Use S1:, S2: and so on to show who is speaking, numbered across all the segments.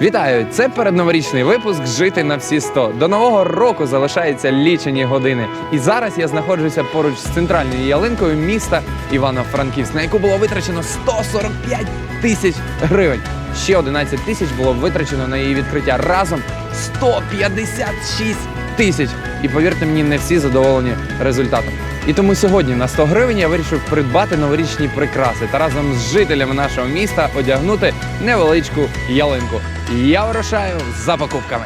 S1: Вітаю! Це передноворічний випуск Жити на всі 100. До нового року залишається лічені години. І зараз я знаходжуся поруч з центральною ялинкою міста Івано-Франківськ, на яку було витрачено 145 тисяч гривень. Ще 11 тисяч було витрачено на її відкриття. Разом 156 тисяч. І повірте мені, не всі задоволені результатом. І тому сьогодні на 100 гривень я вирішив придбати новорічні прикраси та разом з жителями нашого міста одягнути невеличку ялинку. Я вирушаю за покупками.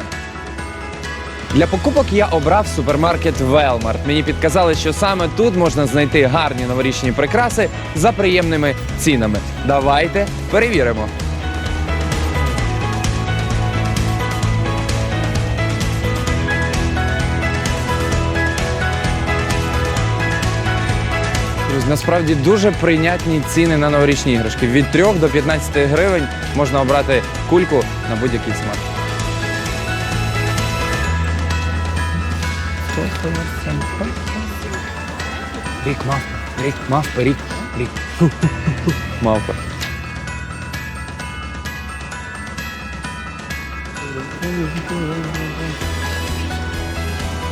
S1: Для покупок я обрав супермаркет Велмарт. Мені підказали, що саме тут можна знайти гарні новорічні прикраси за приємними цінами. Давайте перевіримо. Насправді дуже прийнятні ціни на новорічні іграшки. Від 3 до 15 гривень можна обрати кульку на будь-який смак. Рік мавпа, рік мавпа, рік, рік. Мавпа.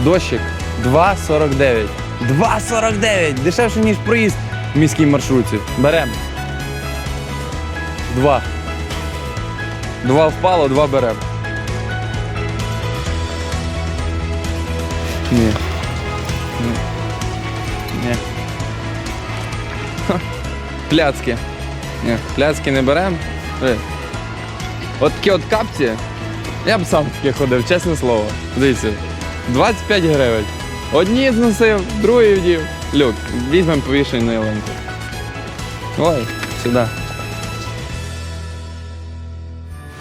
S1: Дощик 2,49. 2,49! Дешевше, ніж проїзд в міській маршрутці. Беремо. Два. Два впало, два беремо. Ні. Ні. Ні. Ха. Пляцки. Ні, пляцки не беремо. От такі от капці. Я б сам таки ходив, чесне слово. Дивіться. 25 гривень. Одні зносив, другі вдів. Люк, візьмемо повішень на ялинку. Ой, сюди.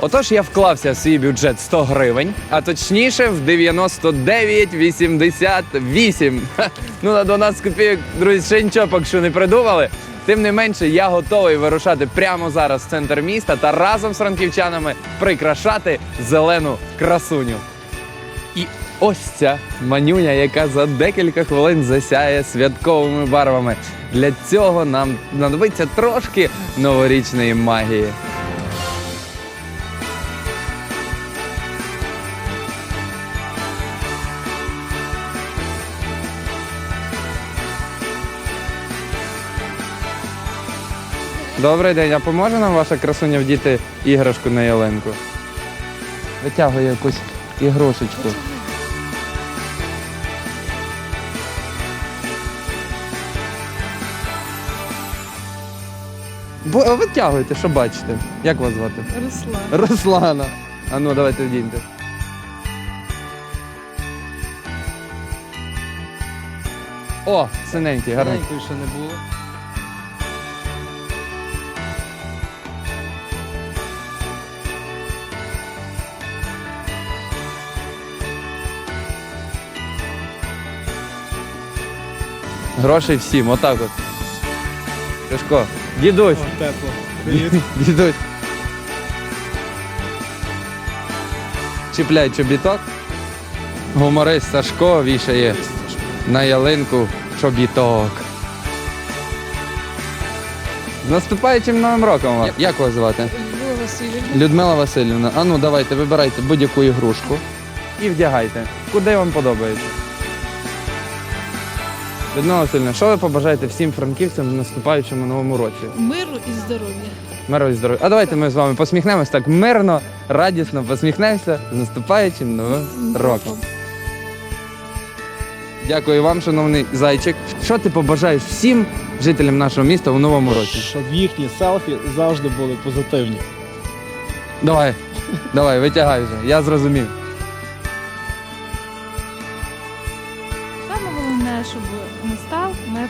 S1: Отож, я вклався в свій бюджет 100 гривень, а точніше в 99,88. Ну, на 12 копійок, друзі, ще нічого поки що не придумали. Тим не менше, я готовий вирушати прямо зараз в центр міста та разом з франківчанами прикрашати зелену красуню. Ось ця манюня, яка за декілька хвилин засяє святковими барвами. Для цього нам знадобиться трошки новорічної магії. Добрий день, а поможе нам ваша красуня вдіти іграшку на ялинку? Витягує якусь ігрушечку. Бо витягуйте, що бачите? Як вас звати?
S2: Руслан.
S1: Руслана. А ну давайте вдіньте. О, синенький, гарний.
S2: Маленької ще не було.
S1: Грошей всім, отак от. Сашко, дідусь,
S2: О, тепло. Привіт.
S1: дідусь. Чіпляй чобіток. Гуморист Сашко вішає на ялинку чобіток. З наступаючим новим роком вас. Як вас звати?
S2: Людмила Васильівна.
S1: Людмила Васильівна. А ну давайте, вибирайте будь-яку ігрушку і вдягайте. Куди вам подобається? Людмила Васильівна, що ви побажаєте всім франківцям в наступаючому новому році?
S2: Миру і здоров'я.
S1: Миру і здоров'я. А давайте ми з вами посміхнемось так мирно, радісно посміхнемося з наступаючим новим роком. Дякую вам, шановний зайчик. Що ти побажаєш всім жителям нашого міста у новому році?
S3: Щоб їхні селфі завжди були позитивні.
S1: Давай, давай, витягай вже. Я зрозумів.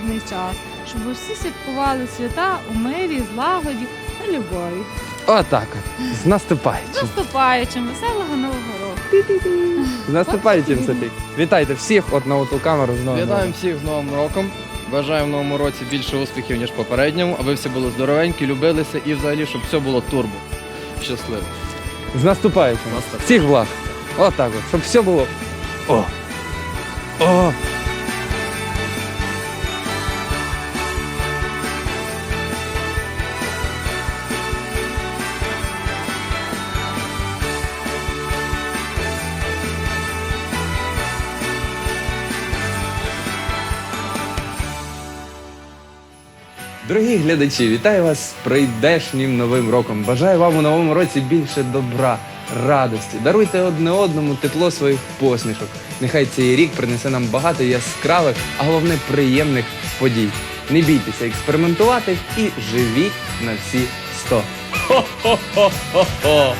S4: Настав час, щоб всі святкували свята у мирі, злагоді та любові.
S1: Отак от. З наступаючим.
S4: Наступаючим веселого нового року.
S1: З наступаючим Софік. Вітайте всіх от на ту камеру з новим
S5: Вітаємо всіх з Новим роком. Бажаємо в новому році більше успіхів, ніж попередньому, аби всі були здоровенькі, любилися і взагалі, щоб все було турбо. Щасливо.
S1: З наступаючим.
S5: Наступаючим.
S1: Всіх благ. Отак от. Щоб все було. О. О. Дорогі глядачі, вітаю вас з прийдешнім новим роком. Бажаю вам у новому році більше добра, радості. Даруйте одне одному тепло своїх посмішок. Нехай цей рік принесе нам багато яскравих, а головне приємних подій. Не бійтеся експериментувати і живіть на всі сто. Хо-хо-хо-хо-хо!